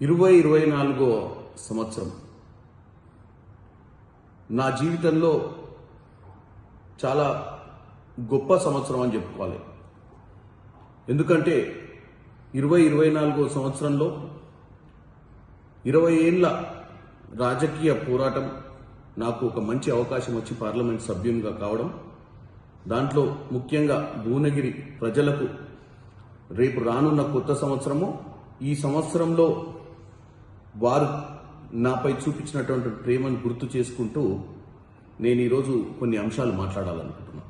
ఇరవై ఇరవై నాలుగో సంవత్సరం. నా జీవితంలో చాలా గొప్ప సంవత్సరం అని చెప్పుకోవాలి. ఎందుకంటే ఇరవై ఇరవై నాలుగో సంవత్సరంలో ఇరవై ఏళ్ళ రాజకీయ పోరాటం నాకు ఒక మంచి అవకాశం వచ్చి పార్లమెంట్ సభ్యునిగా కావడం దాంట్లో ముఖ్యంగా భువనగిరి ప్రజలకు రేపు రానున్న కొత్త సంవత్సరము ఈ సంవత్సరంలో వారు నాపై చూపించినటువంటి ప్రేమను గుర్తు చేసుకుంటూ నేను ఈరోజు కొన్ని అంశాలు మాట్లాడాలనుకుంటున్నాను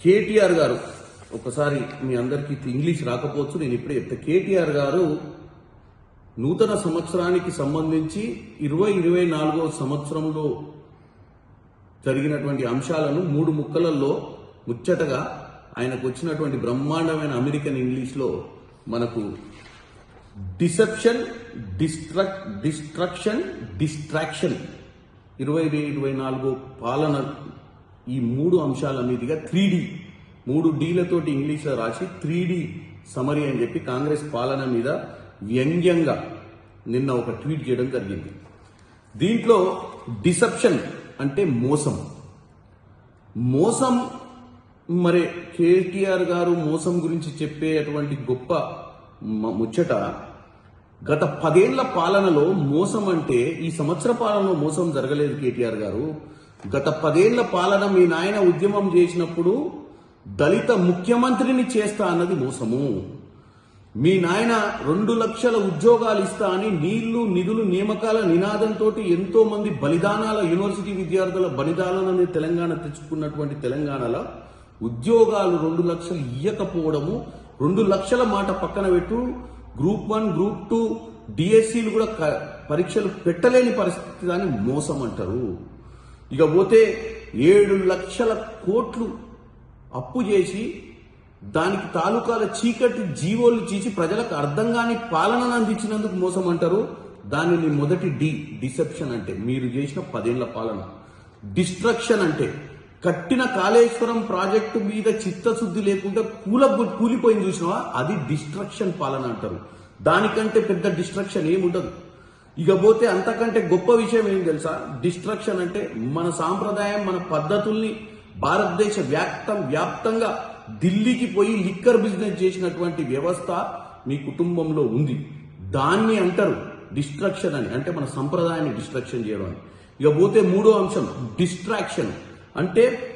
కేటీఆర్ గారు ఒకసారి మీ అందరికీ ఇంగ్లీష్ రాకపోవచ్చు నేను ఇప్పుడే చెప్తా. కేటీఆర్ గారు నూతన సంవత్సరానికి సంబంధించి ఇరవై ఇరవై నాలుగో సంవత్సరంలో జరిగినటువంటి అంశాలను మూడు ముక్కలలో ముచ్చటగా ఆయనకు వచ్చినటువంటి బ్రహ్మాండమైన అమెరికన్ ఇంగ్లీష్లో మనకు డిసెప్షన్ డిస్ట్రక్ డిస్ట్రక్షన్ డిస్ట్రాక్షన్. ఇరవై ఇరవై నాలుగో పాలన ఈ మూడు అంశాల మీదుగా త్రీ డి. మూడు డీలతోటి ఇంగ్లీష్లో రాసి త్రీ డి సమరి అని చెప్పి కాంగ్రెస్ పాలన మీద వ్యంగ్యంగా నిన్న ఒక ట్వీట్ చేయడం జరిగింది. దీంట్లో డిసెప్షన్ అంటే మోసం. మోసం మరి కేటీఆర్ గారు మోసం గురించి చెప్పేటువంటి గొప్ప ముచ్చట గత పదేళ్ళ పాలనలో మోసం అంటే ఈ సంవత్సర పాలనలో మోసం జరగలేదు కేటీఆర్ గారు. గత పదేళ్ళ పాలన మీ నాయన ఉద్యమం చేసినప్పుడు దళిత ముఖ్యమంత్రిని చేస్తా అన్నది మోసము. మీ నాయన రెండు లక్షల ఉద్యోగాలు ఇస్తా అని నీళ్ళు నిధులు నియామకాల నినాదంతో ఎంతో మంది బలిదానాల యూనివర్సిటీ విద్యార్థుల బలిదానాలని తెలంగాణ తెచ్చుకున్నటువంటి తెలంగాణలో ఉద్యోగాలు రెండు లక్షలు ఇయ్యకపోవడము రెండు లక్షల మాట పక్కన పెట్టు. గ్రూప్ వన్ గ్రూప్ టూ డిఎస్సీలు కూడా క- పరీక్షలు పెట్టలేని పరిస్థితి దాన్ని మోసం అంటారు. ఇక పోతే ఏడు లక్షల కోట్లు అప్పు చేసి దానికి తాలూకాల చీకటి జీవోలు చీచి ప్రజలకు అర్థం కాని పాలనను అందించినందుకు మోసం అంటారు. దానిని మొదటి డి డిసెప్షన్ అంటే మీరు చేసిన పదేళ్ళ పాలన. డిస్ట్రక్షన్ అంటే కట్టిన కాళేశ్వరం ప్రాజెక్టు మీద చిత్తశుద్ధి లేకుండా కూల కూలిపోయింది చూసినావా? అది డిస్ట్రక్షన్ పాలన అంటారు. దానికంటే పెద్ద డిస్ట్రక్షన్ ఏముండదు. ఇక పోతే అంతకంటే గొప్ప విషయం ఏం తెలుసా? డిస్ట్రక్షన్ అంటే మన సాంప్రదాయం మన పద్ధతుల్ని భారతదేశ వ్యాప్తం వ్యాప్తంగా ఢిల్లీకి పోయి లిక్కర్ బిజినెస్ చేసినటువంటి వ్యవస్థ మీ కుటుంబంలో ఉంది. దాన్ని అంటారు డిస్ట్రక్షన్ అని. అంటే మన సంప్రదాయాన్ని డిస్ట్రక్షన్ చేయడం అని. ఇక పోతే మూడో అంశం డిస్ట్రాక్షన్. అంటే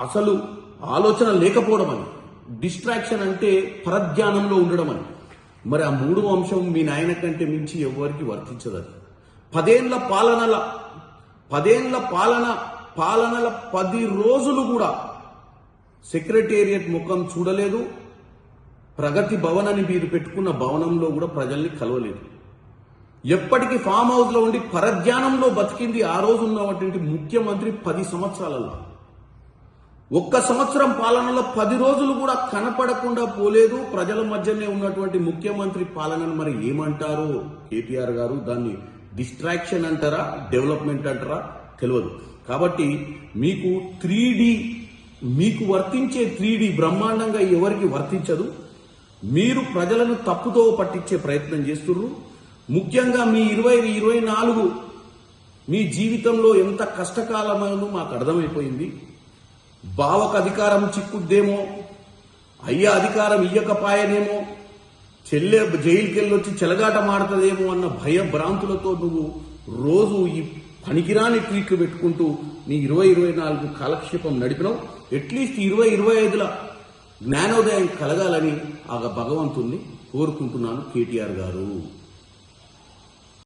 అసలు ఆలోచన లేకపోవడం అని డిస్ట్రాక్షన్ అంటే పరధ్యానంలో ఉండడం అని మరి ఆ మూడవ అంశం మీ నాయన కంటే మించి ఎవరికి వర్తించదు అది. పదేళ్ళ పాలనల పదేళ్ళ పాలన పాలనల పది రోజులు కూడా సెక్రటేరియట్ ముఖం చూడలేదు. ప్రగతి భవన్ అని మీరు పెట్టుకున్న భవనంలో కూడా ప్రజల్ని కలవలేదు. ఎప్పటికీ ఫామ్ హౌస్లో ఉండి పరధ్యానంలో బతికింది ఆ రోజు ఉన్నటువంటి ముఖ్యమంత్రి పది సంవత్సరాలలో. ఒక్క సంవత్సరం పాలనలో పది రోజులు కూడా కనపడకుండా పోలేదు. ప్రజల మధ్యనే ఉన్నటువంటి ముఖ్యమంత్రి పాలనను మరి ఏమంటారు? కేటీఆర్ గారు దాన్ని డిస్ట్రాక్షన్ అంటారా డెవలప్మెంట్ అంటారా తెలియదు. కాబట్టి మీకు త్రీ మీకు వర్తించే త్రీ బ్రహ్మాండంగా ఎవరికి వర్తించదు? మీరు ప్రజలను తప్పుతో పట్టించే ప్రయత్నం చేస్తున్నారు ముఖ్యంగా మీ ఇరవై ఇరవై నాలుగు మీ జీవితంలో ఎంత కష్టకాలమైనదో మాకు అర్థమైపోయింది. బావకు అధికారం చిక్కుద్దేమో అయ్య అధికారం ఇయ్యకపాయనేమో చెల్లె జైలుకి వెళ్ళొచ్చి చెలగాట మాడుతుందేమో అన్న భయ భ్రాంతులతో నువ్వు రోజు ఈ పనికిరాని ట్వీట్లు పెట్టుకుంటూ నీ ఇరవై ఇరవై నాలుగు కాలక్షేపం నడిపినావు. అట్లీస్ట్ ఇరవై ఇరవై ఐదుల జ్ఞానోదయం కలగాలని ఆ భగవంతుణ్ణి కోరుకుంటున్నాను కేటీఆర్ గారు.